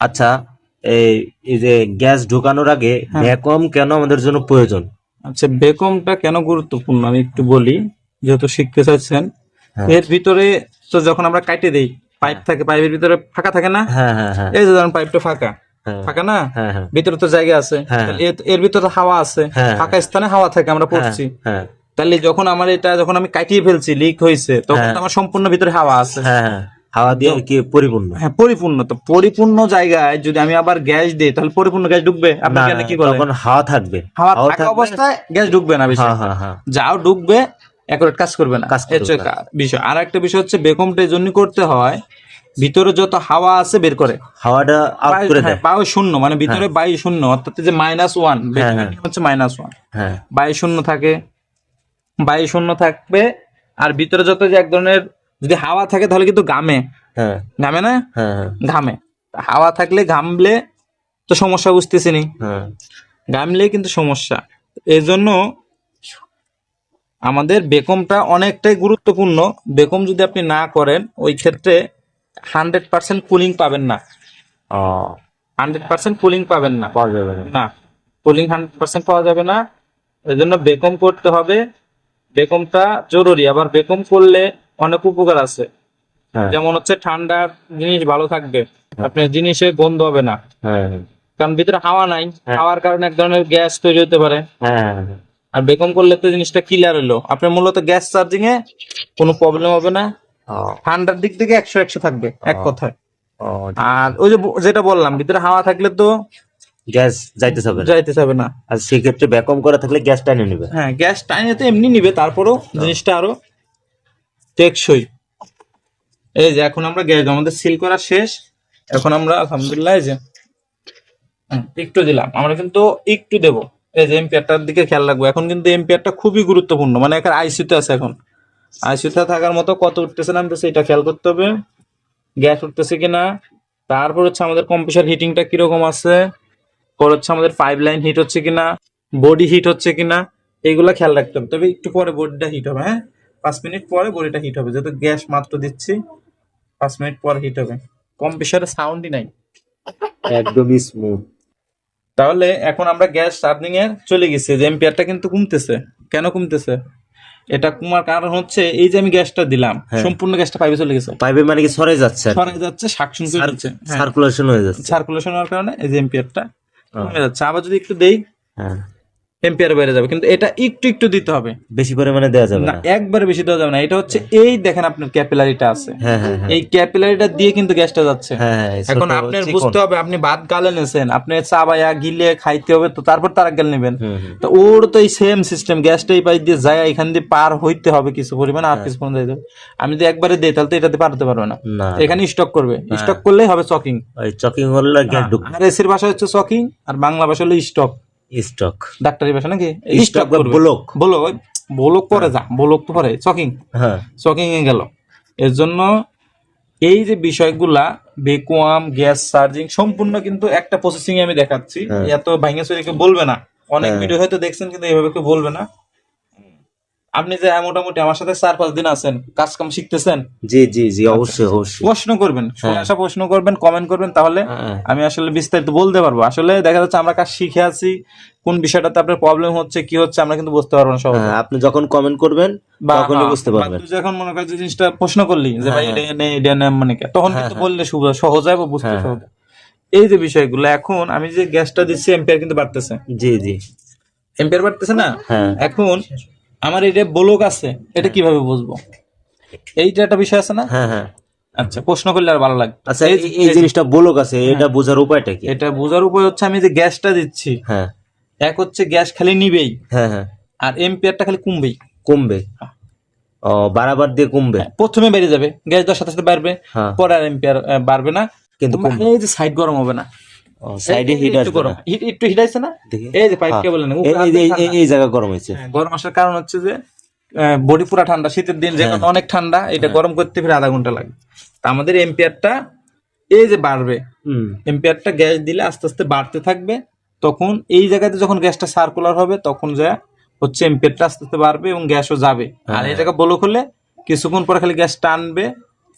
আচ্ছা এই যে গ্যাস ঢোকানোর আগে হ্যাঁ। ভ্যাকুয়াম কেন আমাদের জন্য প্রয়োজন? আচ্ছা বেকমটা কেন গুরুত্বপূর্ণ? আমি একটু বলি যেহেতু শিখতে চাইছেন হ্যাঁ। এর ভিতরে তো যখন আমরা কাটে দেই পাইপ থাকে পাইপের ভিতরে ফাঁকা থাকে না? হ্যাঁ হ্যাঁ হ্যাঁ। এই যে ধরুন পাইপটা ফাঁকা। হ্যাঁ। ফাঁকা না? হ্যাঁ হ্যাঁ। ভিতরে তো জায়গা আছে। হ্যাঁ। এর- ভিতরে তো হাওয়া আছে। হ্যাঁ। ফাঁকা স্থানে হাওয়া থাকে আমরা পড়ছি। হ্যাঁ। তাহলে যখন আমার এটা যখন আমি কাটিয়ে ফেলছি লিক হয়েছে তখন হ্যাঁ। তো আমার সম্পূর্ণ ভিতরে হাওয়া আছে। হ্যাঁ হ্যাঁ। হাওয়া দিয়ে কি পরিপূর্ণ? হ্যাঁ পরিপূর্ণ। তো পরিপূর্ণ জায়গায় যদি আমি আবার গ্যাস দিই তাহলে পরিপূর্ণ গ্যাস ঢুকবে? আপনি কি বলেন? তখন হাওয়া থাকবে। হাওয়া থাকা অবস্থায় গ্যাস ঢুকবে না বেশি হ্যাঁ হ্যাঁ হ্যাঁ। যাও ঢুকবে একুরেট কাজ করবে না। বিষয় আর একটা বিষয় হচ্ছে বেকমটা এই জন্য করতে হয় ভিতরে যত হাওয়া আছে বের করে। হাওয়াটা আউট করে দেয়। বায়ু শূন্য মানে ভিতরে বায়ু শূন্য অর্থাৎ যে মাইনাস ওয়ান। হচ্ছে মাইনাস ওয়ান হ্যাঁ। বায়ু শূন্য থাকে বায়ু শূন্য থাকবে আর ভিতরে যত যে এক ধরনের যদি হাওয়া থাকে তাহলে কিন্তু ঘামে। হ্যাঁ। ঘামে না হ্যাঁ হ্যাঁ, ঘামে। হাওয়া থাকলে ঘামলে তো সমস্যা বুঝতেছি নি। হ্যাঁ। ঘামলে কিন্তু সমস্যা। এই জন্য আমাদের বেকমটা অনেকটাই গুরুত্বপূর্ণ। বেকম যদি আপনি না করেন ওই ক্ষেত্রে হান্ড্রেড পার্সেন্ট কুলিং পাবেন না। হান্ড্রেড পার্সেন্ট কুলিং পাবেন না। পাওয়া যাবে না। না। কুলিং হান্ড্রেড পার্সেন্ট পাওয়া যাবে না। এই জন্য বেকম করতে হবে। বেকমটা জরুরি। আবার বেকম করলে অনেক উপকার আছে। হ্যাঁ। যেমন হচ্ছে ঠান্ডার জিনিস ভালো থাকবে আপনার জিনিসে গন্ধ হবে না। হ্যাঁ। হ্যাঁ, কারণ ভিতরে হাওয়া নাই হ্যাঁ। হাওয়ার কারণে এক ধরনের গ্যাস তৈরি হতে পারে। হ্যাঁ হ্যাঁ আর বেকম করলে তো জিনিসটা ক্লিয়ার হলো। আপনার মূলত গ্যাস চার্জিং এ কোনো প্রবলেম হবে না। ঠান্ডার দিক থেকে একশো একশো থাকবে এক। কথায়। আর ওই যে যেটা বললাম ভিতরে হাওয়া থাকলে তো গ্যাস যাইতে হবে যাইতে যাবে না। আর সেক্ষেত্রে ভ্যাকুয়াম করা থাকলে গ্যাস টাইনে নেবে। হ্যাঁ গ্যাস টাইনে তো এমনি নিবে তারপরও জিনিসটা আরও টেকসই। এই যে, এখন আমরা গ্যাস, আমাদের সিল করা শেষ। এখন আমরা, আলহামদুলিল্লাহ, এই যে একটু দিলাম। আমরা কিন্তু একটু দেব। এই যে এম্পিয়ারটার দিকে খেয়াল রাখব। এখন কিন্তু এম্পিয়ারটা খুবই গুরুত্বপূর্ণ। মানে এখানে আইসিউতে আছে এখন। আইসিউতে থাকার মতো কত উঠতেছে নামতেছে এটা খেয়াল করতে হবে। গ্যাস উঠতেছে কিনা? তারপর হচ্ছে আমাদের কম্প্রেসার হিটিংটা কীরকম আছে? পর হচ্ছে আমাদের পাইপ লাইন হিট হচ্ছে কিনা? বডি হিট হচ্ছে কিনা? এগুলা খেয়াল রাখতে হবে। তবে একটু পরে বডিটা হিট হবে হ্যাঁ? পাঁচ মিনিট পরে বডিটা হিট হবে। যেহেতু গ্যাস মাত্র দিচ্ছি পাঁচ মিনিট পরে হিট হবে। কম্প্রেসারে সাউন্ডই নাই। একদমই স্মুথ তাহলে এখন আমরা গ্যাস চার্জিং এ চলে গেছি। যে এম্পিয়ারটা কিন্তু কমতেছে। কেন কমতেছে? এটা কমার কারণ হচ্ছে এই যে আমি গ্যাসটা দিলাম হ্যাঁ। সম্পূর্ণ গ্যাসটা পাইপে চলে গেছে। পাইপে মানে কি সরে যাচ্ছে সরে যাচ্ছে সাকশন করে যাচ্ছে সার্কুলেশন হয়ে। যাচ্ছে। সার্কুলেশন হওয়ার কারণে এই যে এম্পিয়ারটা কমে যাচ্ছে। আবার যদি একটু দেই হ্যাঁ। এম্পিয়ার বেড়ে যাবে কিন্তু এটা একটু একটু দিতে হবে। বেশি পরিমাণে দেওয়া যাবে না একবারে বেশি দেওয়া যাবে না। এটা হচ্ছে এই দেখেন আপনার ক্যাপিলারিটা আছে। হ্যাঁ হ্যাঁ হ্যাঁ। এই ক্যাপিলারিটা দিয়ে কিন্তু গ্যাসটা যাচ্ছে। এখন আপনার বুঝতে হবে আপনি ভাত গালে নেছেন আপনি চা বায়া গিলে খাইতে হবে তো তারপর তার গেল নেবেন। তো ওর তো এই সেম সিস্টেম গ্যাসটা এই পাই দিয়ে যায় এখান দিয়ে পার হইতে হবে কিছু পরিমাণ। আর কিছু পরিমাণ দিতে হবে। আমি যদি একবারে দিই তাহলে তো এটাতে পারতে পারবে না। এখানে স্টক করবে। স্টক করলেই হবে চকিং চকিং হলে গ্যাস ঢুকবে আর এসির ভাষা হচ্ছে চকিং আর বাংলা ভাষা হলো স্টক স্টক ডাক্তারি ভাষা নাকি? স্টক ব্লক ব্লক ব্লক পরে যা ব্লক তো পরে চকিং হ্যাঁ। চকিং এ গেল। এর জন্য এই যে বিষয়গুলা ভেকুয়াম গ্যাস চার্জিং সম্পূর্ণ কিন্তু একটা প্রসেসিং আমি দেখাচ্ছি। হ্যাঁ। এত ভাঙে সরি কেউ বলবে না। অনেক হ্যাঁ। ভিডিও হয়তো দেখছেন কিন্তু এইভাবে কেউ বলবে না। আপনি যে মোটামুটি আমার সাথে চার পাঁচ দিন আছেন কাজ কাম শিখতেছেন? জি জি জি অবশ্যই অবশ্যই। প্রশ্ন করবেন হ্যাঁ। আসা প্রশ্ন করবেন কমেন্ট করবেন তাহলে হ্যাঁ, আমি আসলে বিস্তারিত বলতে পারব। আসলে দেখা যাচ্ছে আমরা কাজ শিখে আছি কোন বিষয়টাতে আপনার প্রবলেম হচ্ছে কি হচ্ছে আমরা কিন্তু বুঝতে পারব না সহজে। হ্যাঁ, আপনি যখন কমেন্ট করবেন তখনই বুঝতে পারবেন। যখন মনে কর যে জিনিসটা প্রশ্ন করলি যে ভাই এটা এটা মানে তখন কিন্তু। বললে সহজ হয় বুঝতে সহজ এই যে বিষয়গুলো এখন আমি যে গ্যাসটা দিচ্ছি এম্পিয়ার কিন্তু বাড়তেছে। জি জি। এম্পিয়ার বাড়তেছে না? এখন আমার এটা ব্লক আছে এটা কীভাবে বুঝব? এইটা একটা বিষয় আছে না? হ্যাঁ হ্যাঁ। আচ্ছা প্রশ্ন করলে আর ভালো লাগবে। আচ্ছা এই জিনিসটা বলক আছে এটা বোঝার উপায়টা কি? এটা বোঝার উপায় হচ্ছে আমি যে গ্যাসটা দিচ্ছি হ্যাঁ। এক হচ্ছে গ্যাস খালি নিবেই হ্যাঁ হ্যাঁ। আর এম্পিয়ারটা খালি কমবেই। কমবে? ও বারাবার দিয়ে কমবে? প্রথমে বেড়ে যাবে গ্যাস দেওয়ার সাথে সাথে বাড়বে হ্যাঁ। পরে আর এম্পিয়ার বাড়বে না। কিন্তু মানে এই যে সাইড গরম হবে না। সাইডে হিট একটু গরম। একটু হিট আছে না? এই যে পাইপ হ্যাঁ। কেবল না এই- এই- এই- এই- এই জায়গা গরম হয়েছে। হ্যাঁ, গরম আসার কারণ হচ্ছে যে বডি পুরা ঠান্ডা। শীতের দিন যেখানে হ্যাঁ। অনেক ঠান্ডা এটা গরম করতে ফিরে আধা ঘণ্টা লাগে। তা আমাদের এম্পিয়ারটা এই যে বাড়বে হুম। এম্পিয়ারটা গ্যাস দিলে আস্তে আস্তে বাড়তে থাকবে। তখন এই জায়গাতে যখন গ্যাসটা সার্কুলার হবে তখন যা হচ্ছে এম্পিয়ারটা আস্তে আস্তে বাড়বে এবং গ্যাসও যাবে। আর এই জায়গা বলক হলে কিছুক্ষণ পরে খালি গ্যাস টানবে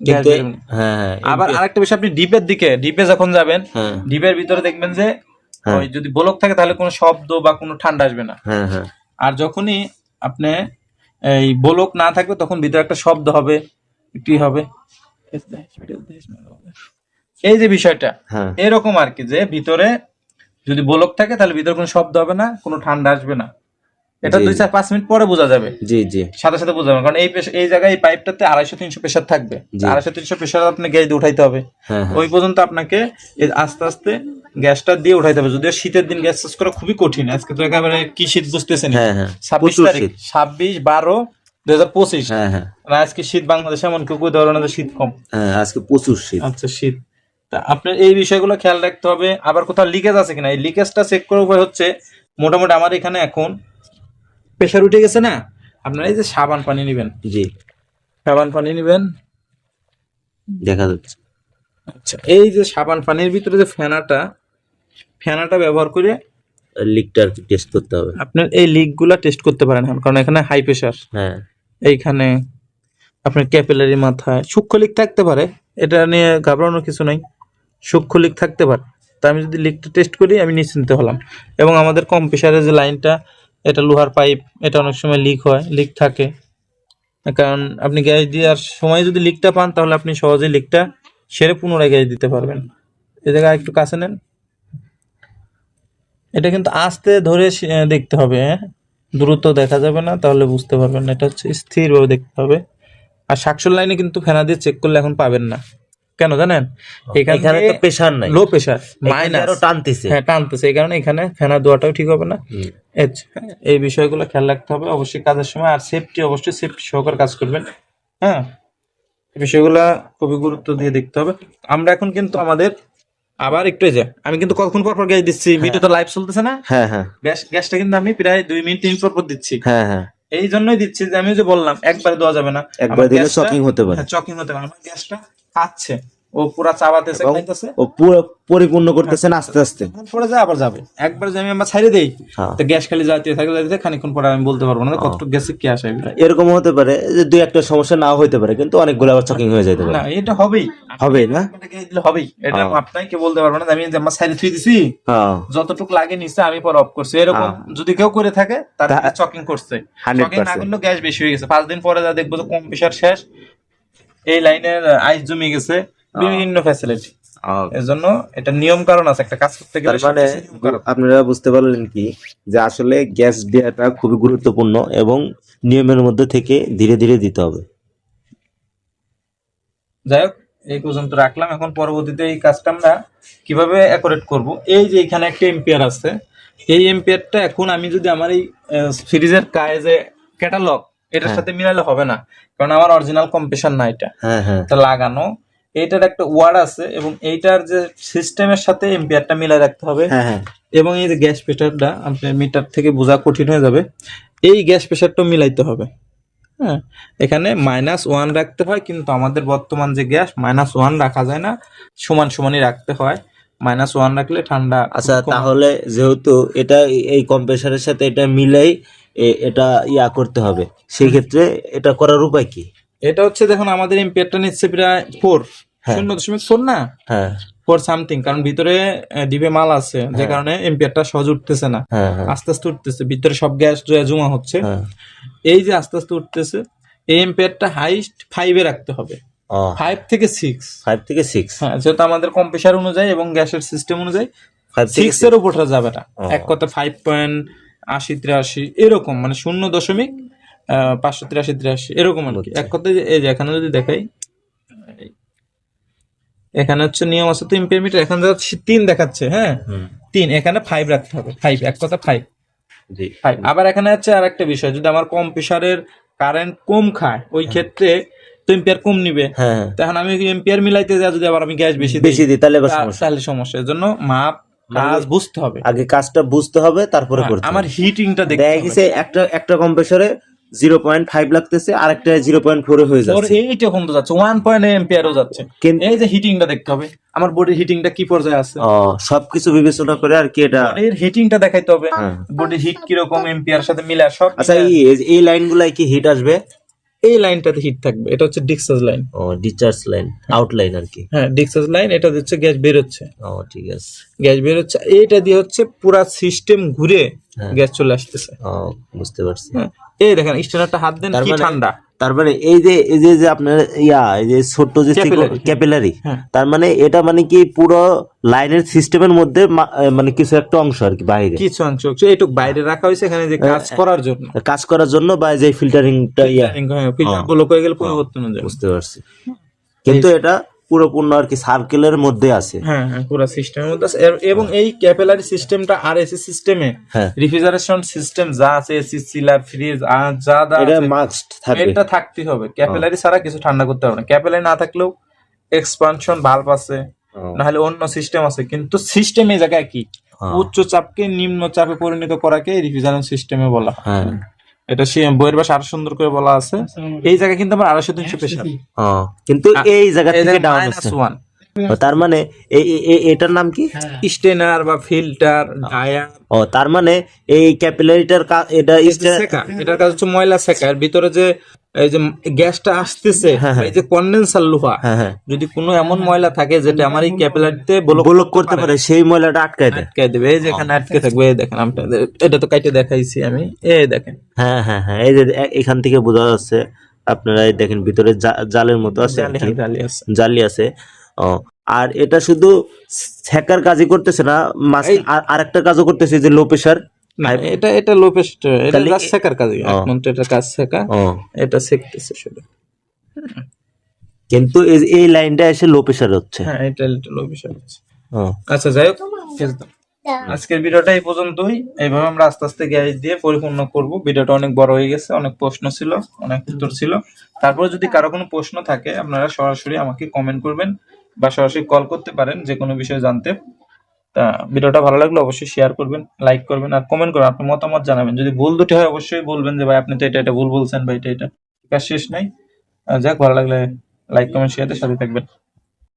কিন্তু। হ্যাঁ হ্যাঁ আবার আরেকটা বিষয় আপনি ডিপের দিকে ডিপে যখন যাবেন হ্যাঁ। ডিপের ভিতরে দেখবেন যে হ্যাঁ। ওই যদি বলক থাকে তাহলে কোনো শব্দ বা কোনো ঠান্ডা আসবে না। হ্যাঁ হ্যাঁ। আর যখনই আপনি এই বলক না থাকবে তখন ভিতরে একটা শব্দ হবে। কি হবে? এই যে বিষয়টা হ্যাঁ। এরকম আর কি যে ভিতরে যদি বলক থাকে তাহলে ভিতরে কোনো শব্দ হবে না কোনো ঠান্ডা আসবে না। এটা দুই চার পাঁচ মিনিট পরে বোঝা যাবে। জি জি। সাথে সাথে বোঝা যাবে কারণ এই এই জায়গায় এই পাইপটাতে আড়াইশো তিনশো প্রেশার থাকবে। আড়াইশো তিনশো প্রেশার আপনি গ্যাস দিয়ে উঠাইতে হবে। হ্যাঁ হ্যাঁ। ওই পর্যন্ত আপনাকে আস্তে আস্তে গ্যাসটা দিয়ে উঠাইতে হবে। যদিও শীতের দিন গ্যাস শেষ করা খুবই কঠিন আজকে তো একেবারে কি শীত বুঝতেছেন? হ্যাঁ ছাব্বিশ তারিখ। ছাব্বিশ বারো দুই হাজার পঁচিশ। হ্যাঁ আজকে শীত বাংলাদেশে এমন কেউ ধরনের শীত কম। আজকে প্রচুর শীত। আচ্ছা শীত। তা আপনার এই বিষয়গুলো খেয়াল রাখতে হবে। আবার কোথাও লিকেজ আছে কিনা? এই লিকেজটা চেক করার উপায় হচ্ছে মোটামুটি আমার এখানে এখন প্রেশার উঠে গেছে না? আপনারা এই যে সাবান পানি নেবেন। জি। সাবান পানি নেবেন। দেখা যাচ্ছে। আচ্ছা এই যে সাবান পানির ভিতরে যে ফেনাটা ফেনাটা ব্যবহার করে লিকটা টেস্ট করতে হবে। আপনার এই লিকগুলা টেস্ট করতে পারেন এখন, কারণ এখানে হাই প্রেশার হ্যাঁ। এইখানে আপনার ক্যাপিলারি মাথায় সূক্ষ্ম লিক থাকতে পারে এটা নিয়ে ঘাবড়ানোর কিছু নাই। সূক্ষ্ম লিক থাকতে পারে। তা আমি যদি লিকটা টেস্ট করি আমি নিশ্চিন্ত হলাম। এবং আমাদের কম প্রেশারের যে লাইনটা এটা লোহার পাইপ, এটা অনেক সময় লিক হয় লিক থাকে। কারণ আপনি গ্যাস দেওয়ার সময় যদি লিকটা পান, তাহলে আপনি সহজেই লিকটা সেরে পুনরায় গ্যাস দিতে পারবেন। এ জায়গায় একটু কাছে নেন। এটা কিন্তু আস্তে ধরে দেখতে হবে হ্যাঁ? দ্রুত দেখা যাবে না, তাহলে বুঝতে পারবেন না। এটা হচ্ছে স্থিরভাবে দেখতে হবে। আর শাকসুর লাইনে কিন্তু ফেনা দিয়ে চেক করলে এখন পাবেন না। কেন জানেন? এখানে তো প্রেশার নাই। লো এখানে মাইনাস আরও টানতেছে। হ্যাঁ টানতেছে। এই কারণে এখানে ফেনা দেওয়াটাও ঠিক হবে না। হুম। এই বিষয়গুলো খেয়াল রাখতে হবে। অবশ্যই কাজের সময় আর সেফটি অবশ্যই সেফটি সহকারে কাজ করবেন। হ্যাঁ এই বিষয়গুলা খুবই গুরুত্ব দিয়ে দেখতে হবে। আমরা এখন কিন্তু আমাদের আবার একটু যে আমি কিন্তু কতক্ষণ পর পর গ্যাস দিচ্ছি? ভিডিও তো লাইভ চলতেছে না? হ্যাঁ হ্যাঁ। গ্যাস গ্যাসটা কিন্তু আমি প্রায় দুই মিনিট তিন পর পর দিচ্ছি। হ্যাঁ হ্যাঁ। এই জন্যই দিচ্ছি যে আমি যে বললাম একবারে দেওয়া যাবে না। একবার দিলে চকিং হতে পারে। চকিং হতে পারে। আমার গ্যাসটা খাচ্ছে। ও পুরা চাবাতেছে খাইতেছে। ও পুরো পরিপূর্ণ করতেছেন আস্তে আস্তে পরে যায় আবার যাবে। একবার যে আমি আমার ছাইড়ে দেই হ্যাঁ। তো গ্যাস খালি যাতে থাকে যাতে খানিকক্ষণ পরে আমি বলতে পারব না যে কতটুকু গ্যাসে কি আসে এরকম হতে পারে যে দুই একটা সমস্যা নাও হইতে পারে কিন্তু অনেকগুলো আবার চকিং হয়ে যেতে পারে। না এটা হবেই। হবে না? দিলে হবেই। এটা হ্যাঁ। আপনাকে বলতে পারব না আমি যে আমার ছাইড়ে থুই দিছি হ্যাঁ। যতটুকু লাগে নিচে আমি পরে অফ করছি। এরকম হ্যাঁ। যদি কেউ করে থাকে তার চকিং করছে। চকিং না করলে গ্যাস বেশি হয়ে গেছে। পাঁচ দিন পরে যা দেখব যে কম প্রেশার শেষ। এই লাইনের আইস জমে গেছে বিভিন্ন ফ্যাসিলিটি এর জন্য এটা নিয়ম কারণ আছে একটা কাজ করতে গেলে মানে। আপনারা বুঝতে পারলেন কি যে আসলে গ্যাস দেওয়াটা খুবই গুরুত্বপূর্ণ এবং নিয়মের মধ্যে থেকে ধীরে ধীরে দিতে হবে। যাই হোক এই পর্যন্ত রাখলাম। এখন পরবর্তীতে এই কাজটা আমরা কীভাবে অ্যাকোরেট করব? এই যে এখানে একটা এম্পিয়ার আছে। এই এম্পিয়ারটা এখন আমি যদি আমার এই সিরিজের কায়ে যে ক্যাটালগ এটার হ্যাঁ। সাথে মিলালে হবে না। কারণ আমার অরিজিনাল কম্প্রেশন না এটা। হ্যাঁ হ্যাঁ। লাগানো। এটার একটা ওয়ার্ড আছে এবং এইটার যে সিস্টেমের সাথে এম্পিয়ারটা মিলাই রাখতে হবে। হ্যাঁ এবং এই যে গ্যাস প্রেশারটা আপনার মিটার থেকে বোঝা কঠিন হয়ে যাবে। এই গ্যাস প্রেশারটা মিলাইতে হবে। হ্যাঁ। এখানে মাইনাস ওয়ান রাখতে হয় কিন্তু আমাদের বর্তমান যে গ্যাস মাইনাস ওয়ান রাখা যায় না। সমান সমানই রাখতে হয়। মাইনাস ওয়ান রাখলে ঠান্ডা আচ্ছা তাহলে যেহেতু এটা এই কম্প্রেসারের সাথে এটা মিলাই এটা ইয়া করতে হবে। সেই ক্ষেত্রে এটা করার উপায় কি? এটা হচ্ছে দেখুন আমাদের এম্পিয়ারটা নিচ্ছে প্রায় ফোর হ্যাঁ। শূন্য দশমিক ফোর না? হ্যাঁ। ফোর সামথিং কারণ ভিতরে ডিবে মাল আছে যে হ্যাঁ। কারণে এম্পিয়ারটা সহজ উঠতেছে না। হ্যাঁ আস্তে আস্তে উঠতেছে ভিতরে সব গ্যাস জমা হচ্ছে। এই যে আস্তে আস্তে উঠতেছে এই এম্পিয়ারটা হাইস্ট ফাইভে রাখতে হবে। ফাইভ থেকে সিক্স ফাইভ থেকে সিক্স হ্যাঁ যেহেতু আমাদের কম্প্রেসার অনুযায়ী এবং গ্যাসের সিস্টেম অনুযায়ী সিক্স এর উপরে যাবে না। এক কথা ফাইভ পয়েন্ট আশি তিরাশি এরকম মানে শূন্য দশমিক পাঁচশো তিরাশি তিরাশি এরকম আর কি। এক কথায় এই যে এখানে যদি দেখাই এখানে হচ্ছে নিয়ম আছে তো ইম্পিয়ার এখানে তিন দেখাচ্ছে হ্যাঁ? তিন এখানে ফাইভ রাখতে হবে ফাইভ এক কথা ফাইভ ফাইভ আবার এখানে হচ্ছে আর একটা বিষয় যদি আমার কম প্রেশারের কারেন্ট কম খায় ওই ক্ষেত্রে তো এম্পিয়ার কম নিবে। হ্যাঁ হ্যাঁ। তখন আমি এম্পিয়ার মিলাইতে যা যদি আবার আমি গ্যাস বেশি বেশি দিই তাহলে সমস্যা। তাহলে সমস্যা। এর জন্য মাপ কাজ বুঝতে হবে। আগে কাজটা বুঝতে হবে তারপরে হ্যাঁ, করতে আমার হিটিংটা দেখতে দেখা গেছে একটা একটা কম্প্রেসরে জিরো পয়েন্ট ফাইভ লাগতেছে আর একটা জিরো পয়েন্ট ফোর হয়ে যাচ্ছে। এইটা কম তো যাচ্ছে ওয়ান পয়েন্ট এম্পিয়ারও যাচ্ছে। এই যে হিটিংটা দেখতে হবে আমার বডির হিটিংটা কি পর্যায়ে আছে? সবকিছু বিবেচনা করে আর কি এটা এর হিটিংটা দেখাইতে হবে। হ্যাঁ। বডি হিট কীরকম এম্পিয়ার সাথে মিলে সব আচ্ছা এই এই লাইন গুলাই কি হিট আসবে? এই লাইনটাতে হিট থাকবে। এটা হচ্ছে ডিসচার্জ লাইন ও ডিচার্জ লাইন আউটলাইন আর কি। হ্যাঁ ডিসচার্জ লাইন এটা হচ্ছে গ্যাস বের হচ্ছে ও ঠিক আছে। গ্যাস বের হচ্ছে এইটা দিয়ে হচ্ছে পুরো সিস্টেম ঘুরে হ্যাঁ। গ্যাস চলে আসতেছে। ও বুঝতে পারছি। হ্যাঁ এই দেখেন স্টেনারটা হাত দেন কি ঠান্ডা। তার মানে এই যে এই যে যে আপনার ইয়া এই যে ছোট্ট যে ক্যাপিলারি হ্যাঁ। তার মানে এটা মানে কি পুরো লাইনের সিস্টেমের মধ্যে মানে কিছু একটা অংশ আর কি বাইরে। কিছু অংশ এটুক বাইরে রাখা হয়েছে এখানে যে কাজ করার জন্য। কাজ করার জন্য বা যে ফিল্টারিংটা ইয়া। ফিল্টারগুলো হয়ে। গেলে পরিবর্তন জন্য বুঝতে পারছি। কিন্তু এটা পুরোপূর্ণ আর কি সার্কেলের মধ্যে আছে। হ্যাঁ হ্যাঁ পুরো সিস্টেমের মধ্যে আছে। এবং এই ক্যাপিলারি সিস্টেমটা আর এসি সিস্টেমে হ্যাঁ। রিফ্রিজারেশন সিস্টেম যা আছে এসি চিলার ফ্রিজ আর যা যা এটা মাস্ট এটা থাকতে হবে। ক্যাপিলারি ছাড়া কিছু ঠান্ডা করতে হবে না। ক্যাপিলারি না থাকলেও এক্সপানশন ভালভ আছে নাহলে অন্য সিস্টেম আছে। কিন্তু সিস্টেম এই জায়গায় কি? হ্যাঁ। উচ্চ চাপকে নিম্ন চাপে পরিণত করাকে রিফ্রিজারেশন সিস্টেমে বলা হয়। হ্যাঁ এটা সে বইয়ের ভাষা আরও সুন্দর করে বলা আছে। এই জায়গা কিন্তু আমার আড়াইশো তিনশো প্রেশার ও, কিন্তু এই জায়গা থেকে ডাউন তার মানে এটার নাম কি? স্টেনার বা ফিল্টার ডায়ার ও তার মানে এই ক্যাপিলারিটার এটা সেকা এটার কাজ হচ্ছে ময়লা সেকা। এর ভিতরে যে এই যে গ্যাসটা আসতেছে এই যে কন্ডেন্সার লোহা হ্যাঁ হ্যাঁ। যদি কোনো এমন ময়লা থাকে যেটা আমার এই ক্যাপিলারিতে ব্লক করতে পারে। সেই ময়লাটা আটকায় দেয়। আটকে দেবে। এই যে এখানে আটকে থাকবে এই দেখেন আপনাদের এটা তো কাইটে দেখাইছি আমি। এই দেখেন। হ্যাঁ হ্যাঁ হ্যাঁ। এই যে এখান থেকে বোঝা যাচ্ছে আপনারা এই দেখেন ভিতরে জা- জালের মতো আছে আর জালি জালি আছে। জালি আছে। ও আর এটা শুধু ছ্যাকার কাজই করতেছে না মাছ আর- আরেকটা কাজও করতেছে যে লো প্রেশার এটা এটা লো প্রেশার এটা খালি- জাস্ট সেকার কাজ এখন তো এটা কাজ সেকা এটা সেকতেছে শুধু। কিন্তু এই- এই লাইনটা এসে লো প্রেশার হচ্ছে। হ্যাঁ এটা লো প্রেশার হচ্ছে। আচ্ছা যাই হোক আজকের ভিডিওটা এই পর্যন্তই। এইভাবে আমরা আস্তে আস্তে গ্যাস দিয়ে পরিপূর্ণ করব। ভিডিওটা অনেক বড় হয়ে গেছে অনেক প্রশ্ন ছিল অনেক উত্তর ছিল। তারপরে যদি কারও কোনো প্রশ্ন থাকে আপনারা সরাসরি আমাকে কমেন্ট করবেন। বা সরাসরি কল করতে পারেন, যে কোনো বিষয়ে জানতে। তা ভিডিওটা ভালো লাগলে অবশ্যই শেয়ার করবেন লাইক করবেন আর কমেন্ট করবেন। আপনার মতামত জানাবেন। যদি ভুল দুটি হয়, অবশ্যই বলবেন যে, ভাই, আপনি তো এটা এটা ভুল বলছেন, বা এটা এটা। শেষ নাই। যাক, ভালো লাগলে লাইক কমেন্ট শেয়ারের সাথে থাকবেন।